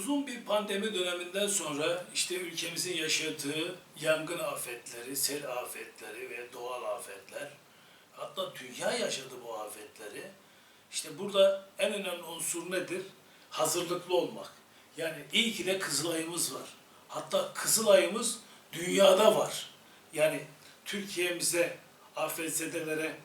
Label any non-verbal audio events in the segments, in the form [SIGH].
Uzun bir pandemi döneminden sonra işte ülkemizin yaşadığı yangın afetleri, sel afetleri ve doğal afetler, hatta dünya yaşadı bu afetleri. İşte burada en önemli unsur nedir? Hazırlıklı olmak. Yani iyi ki de Kızılay'ımız var. Hatta Kızılay'ımız dünyada var. Yani Türkiye'mize afetzedelere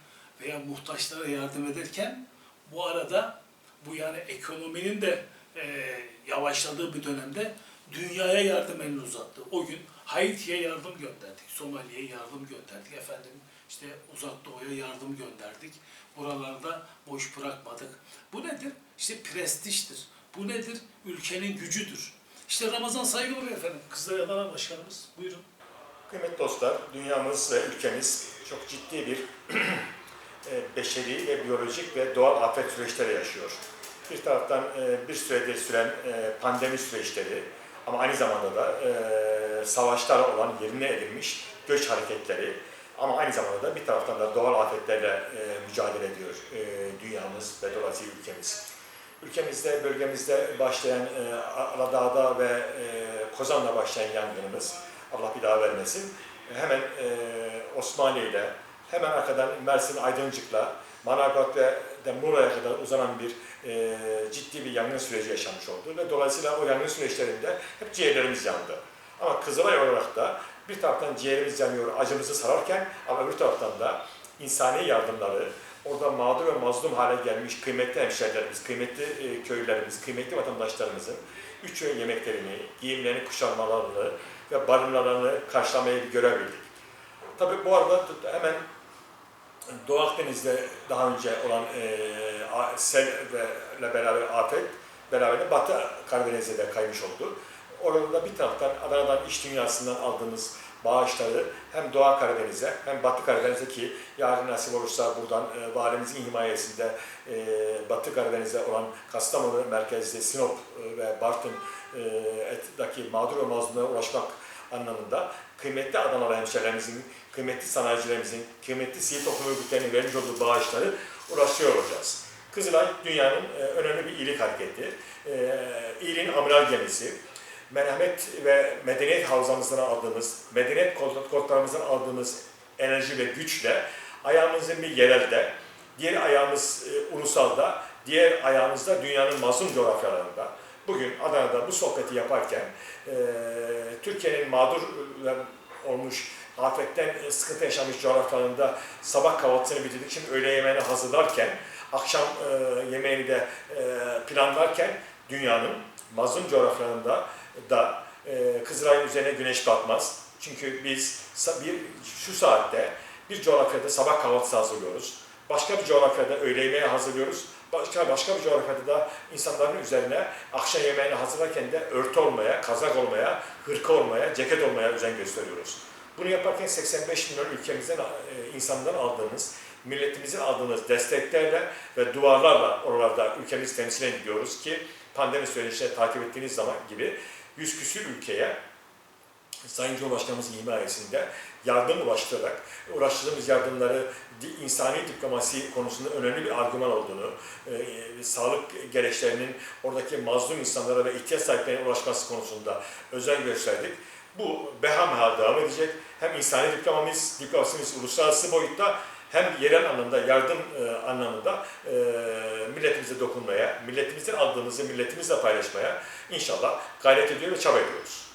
veya muhtaçlara yardım ederken bu arada bu yani ekonominin de e, yavaşladığı bir dönemde dünyaya yardım elini uzattı. O gün Haiti'ye yardım gönderdik, Somali'ye yardım gönderdik, efendim işte Uzak Doğu'ya yardım gönderdik. Buralarda boş bırakmadık. Bu nedir? İşte prestijdir. Bu nedir? Ülkenin gücüdür. İşte Ramazan Saygılı Bey efendim, Kızılay Adana Başkanımız. Buyurun. Kıymetli dostlar, dünyamız ve ülkemiz çok ciddi bir [CLEARS THROAT] e, beşeri ve biyolojik ve doğal afet süreçleri yaşıyor. Bir taraftan e, bir süredir süren e, pandemi süreçleri ama aynı zamanda da e, savaşlara olan yerine edilmiş göç hareketleri ama aynı zamanda da bir taraftan da doğal afetlerle e, mücadele ediyor dünyamız ve dolayısıyla ülkemiz. Ülkemizde, bölgemizde başlayan e, Aladağ'da ve e, Kozan'la başlayan yangınımız, Allah bir daha vermesin, hemen e, Osmaniye ile, hemen arkadan Mersin Aydıncık'la, Manavgat ve de kadar uzanan bir e, ciddi bir yangın süreci yaşanmış oldu. Ve dolayısıyla o yangın süreçlerinde hep ciğerlerimiz yandı. Ama Kızılay olarak da bir taraftan ciğerimiz yanıyor, acımızı sararken ama öbür taraftan da insani yardımları, orada mağdur ve mazlum hale gelmiş kıymetli hemşehrilerimiz, kıymetli e, köylülerimiz, kıymetli vatandaşlarımızın üç öğün yemeklerini, giyimlerini, kuşanmalarını ve barınmalarını karşılamayı bir görev bildik. Tabii bu arada hemen Doğu Akdeniz'de daha önce olan e, sel ile beraber afet beraber de Batı Karadeniz'e de kaymış oldu. Orada da bir taraftan Adana'dan iş dünyasından aldığımız bağışları hem Doğu Karadeniz'e hem Batı Karadeniz'e ki yarın nasip olursa buradan e, valimizin himayesinde e, Batı Karadeniz'de olan Kastamonu merkezli Sinop e, ve Bartın e, mağdur ve mazlumlara ulaşmak anlamında kıymetli Adanalı hemşehrilerimizin, kıymetli sanayicilerimizin, kıymetli sivil toplum örgütlerinin vermiş olduğu bağışları ulaşıyor olacağız. Kızılay dünyanın e, önemli bir iyilik hareketi. E, amiral gemisi. Merhamet ve medeniyet havzamızdan aldığımız, medeniyet kodlarımızdan aldığımız enerji ve güçle ayağımızın bir yerelde, diğer ayağımız e, ulusalda, diğer ayağımız da dünyanın mazlum coğrafyalarında. Bugün Adana'da bu sohbeti yaparken e, Türkiye'nin mağdur e, olmuş, afetten e, sıkıntı yaşamış coğrafyalarında sabah kahvaltısını bitirdik. Şimdi öğle yemeğini hazırlarken, akşam e, yemeğini de e, planlarken dünyanın mazlum coğrafyalarında da e, Kızılay'ın üzerine güneş batmaz. Çünkü biz bir şu saatte bir coğrafyada sabah kahvaltısı hazırlıyoruz. Başka bir coğrafyada öğle yemeği hazırlıyoruz. Başka başka bir coğrafyada da insanların üzerine akşam yemeğini hazırlarken de örtü olmaya, kazak olmaya, hırka olmaya, ceket olmaya özen gösteriyoruz. Bunu yaparken 85 milyon ülkemizden, e, insandan aldığımız, milletimizin aldığımız desteklerle ve duvarlarla oralarda ülkemizi temsil ediyoruz ki pandemi sürecinde takip ettiğiniz zaman gibi 100 küsür ülkeye Sayın Cumhurbaşkanımızın himayesinde yardım ulaştırarak, ulaştırdığımız yardımları insani diplomasi konusunda önemli bir argüman olduğunu, e, sağlık gereçlerinin oradaki mazlum insanlara ve ihtiyaç sahiplerine ulaşması konusunda özen gösterdik. Bu behamha devam edecek. Hem insani diplomamız, diplomasimiz uluslararası boyutta hem yerel anlamda, yardım e, anlamında e, milletimize dokunmaya, milletimizden aldığımızı milletimizle paylaşmaya inşallah gayret ediyor ve çaba ediyoruz.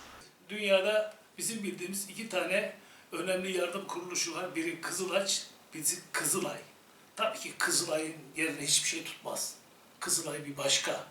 Dünyada bizim bildiğimiz iki tane önemli yardım kuruluşu var. Biri Kızılaç, biri Kızılay. Tabii ki Kızılay'ın yerine hiçbir şey tutmaz. Kızılay bir başka.